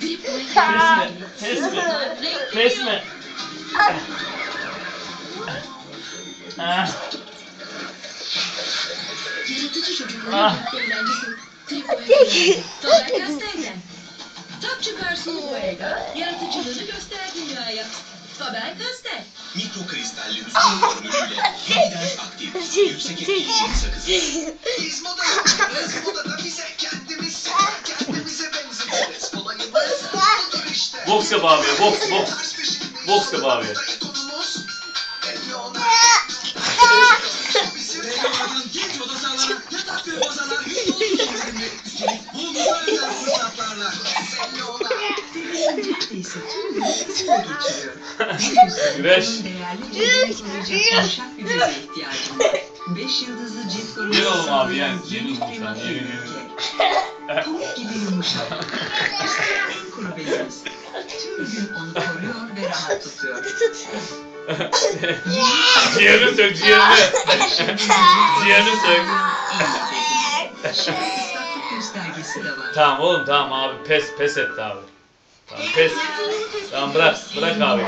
Pes mi? Pes mi? Pes mi? Ah, Yaratıcı çocukların Ah. eğlencesi. Grip boya Faber-Castell'den. Tak çıkarsın boyayla, yaratıcılığını göster dünyaya. Faber-Castell. Mikro kristalli üstün görünüşüyle yeniden aktif, yüksek etkili yeni sakız. Biz boks yap abi, boks, boks. Boks yap abi. ikonumuz belli ona. Bizim Reyolardan genç oda sahaları, yatak ve bazalar %30 indirimli. Üstelik bulumuza özel fırsatlarla. belli ona. neredeyse tüm gün kısımda geçiriyor. Bu yüzden Güreş. 5 yıldızlı cilt koruması Gel oğlum abi, sağlayan gel. Oğlum sen, yürü, yürü. Pamuk gibi yumuşak. Bezimiz. Tüm gün onu koruyor ve rahat tutuyor. ciğerini sök, ciğerini. Ciğerini sök. Tamam oğlum tamam abi pes pes etti abi. Tamam pes. Tamam bırak bırak abi.